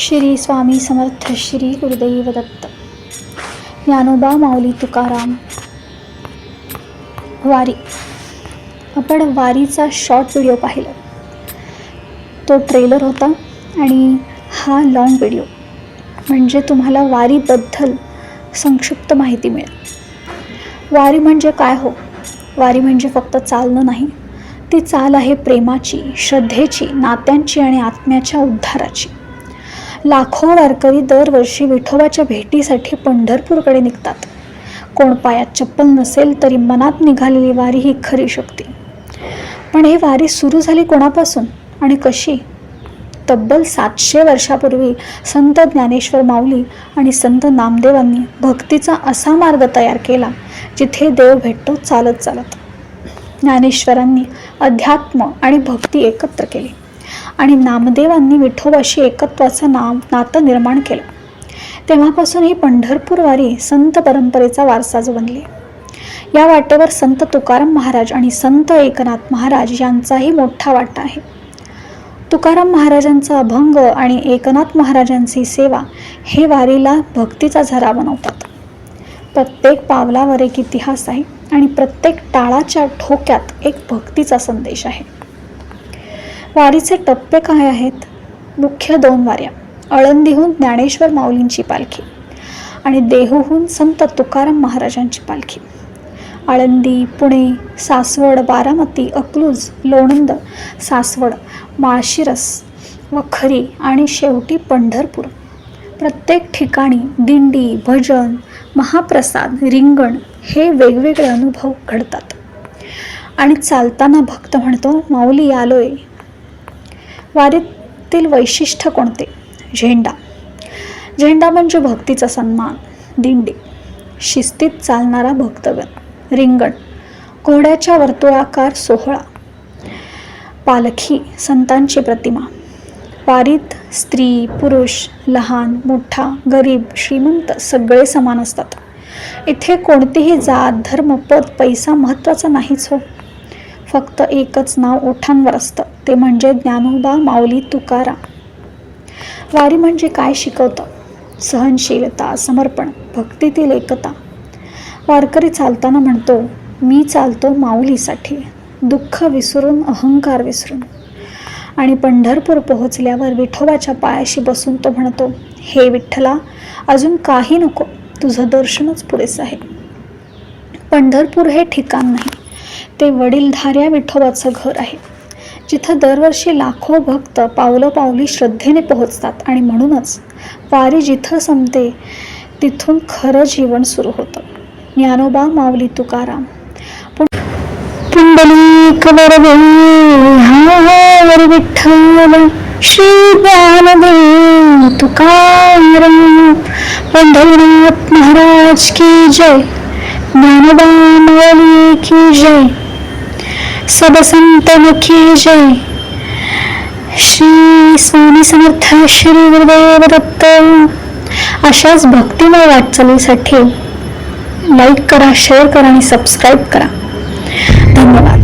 श्री स्वामी समर्थ श्री गुरुदैव दत्त. ज्ञानोबा माऊली तुकाराम. वारी. आपण वारीचा शॉर्ट व्हिडिओ पाहिला. तो ट्रेलर होता आणि हा लॉंग व्हिडिओ म्हणजे तुम्हाला वारीबद्दल संक्षिप्त माहिती मिळेल. वारी म्हणजे काय हो? वारी म्हणजे फक्त चालणं नाही. ती चाल आहे प्रेमाची श्रद्धेची नात्यांची आणि आत्म्याच्या उद्धाराची. लाखो वारकरी दरवर्षी विठोबाच्या भेटीसाठी पंढरपूरकडे निघतात. कोण पायात चप्पल नसेल तरी मनात निघालेली वारी ही खरी शक्ती. पण ही वारी सुरू झाली कोणापासून आणि कशी? तब्बल सातशे वर्षापूर्वी संत ज्ञानेश्वर माऊली आणि संत नामदेवांनी भक्तीचा असा मार्ग तयार केला जिथे देव भेटतो चालत चालत. ज्ञानेश्वरांनी अध्यात्म आणि भक्ती एकत्र केली. आणि नामदेवांनी विठोबाशी एकत्वाचं नाम नातं निर्माण केलं. तेव्हापासून ही पंढरपूर वारी संत परंपरेचा वारसाच बनली या वाटेवर संत तुकाराम महाराज आणि संत एकनाथ महाराज यांचाही मोठा वाटा आहे. तुकाराम महाराजांचा अभंग आणि एकनाथ महाराजांची सेवा हे वारीला भक्तीचा झरा बनवतात. प्रत्येक पावलावर एक इतिहास आहे आणि प्रत्येक टाळाच्या ठोक्यात एक भक्तीचा संदेश आहे. वारीचे टप्पे काय आहेत? मुख्य दोन वाऱ्या. आळंदीहून ज्ञानेश्वर माऊलींची पालखी आणि देहूहून संत तुकाराम महाराजांची पालखी. आळंदी पुणे सासवड बारामती अकलूज लोणंद सासवड माळशिरस वखरी आणि शेवटी पंढरपूर. प्रत्येक ठिकाणी दिंडी भजन महाप्रसाद रिंगण हे वेगवेगळे अनुभव घडतात. आणि चालताना भक्त म्हणतो माऊली आलोय. वारीतील वैशिष्ट्य कोणते? झेंडा. झेंडा म्हणजे भक्तीचा सन्मान दिंडी शिस्तीत चालणारा भक्तगण रिंगण घोड्याच्या वर्तुळाकार सोहळा पालखी संतांची प्रतिमा. वारीत स्त्री पुरुष लहान मोठा गरीब श्रीमंत सगळे समान असतात. इथे कोणतीही जात धर्म पद पैसा महत्त्वाचा नाहीच हो. फक्त एकच नाव ओठांवर असतं. ते म्हणजे ज्ञानोबा माऊली तुकाराम. वारी म्हणजे काय शिकवतं? सहनशीलता समर्पण भक्तीतील एकता. वारकरी चालताना म्हणतो मी चालतो माऊलीसाठी. दुःख विसरून अहंकार विसरून. आणि पंढरपूर पोहोचल्यावर विठोबाच्या पायाशी बसून तो म्हणतो हे विठ्ठला अजून काही नको. तुझं दर्शनच पुरेसं आहे. पंढरपूर हे ठिकाण नाही. ते वडीलधाऱ्या विठोबाचं घर आहे. जिथं दरवर्षी लाखो भक्त पावलं पावली श्रद्धेने पोहोचतात आणि म्हणूनच वारी जिथं संपते तिथून खरं जीवन सुरू होतं. ज्ञानोबा माऊली तुकाराम. पुंडलिक विठ्ठल श्री ज्ञानदेव तुकाराम. पंढरीनाथ महाराज की जय. ज्ञानोबा माऊली की जय. सब संत मुखी जय श्री स्वामी समर्थ श्री गुरुदेव दत्त अशाच भक्तिमय वाटचालीसाठी लाईक करा शेअर करा आणि सबस्क्राईब करा. धन्यवाद.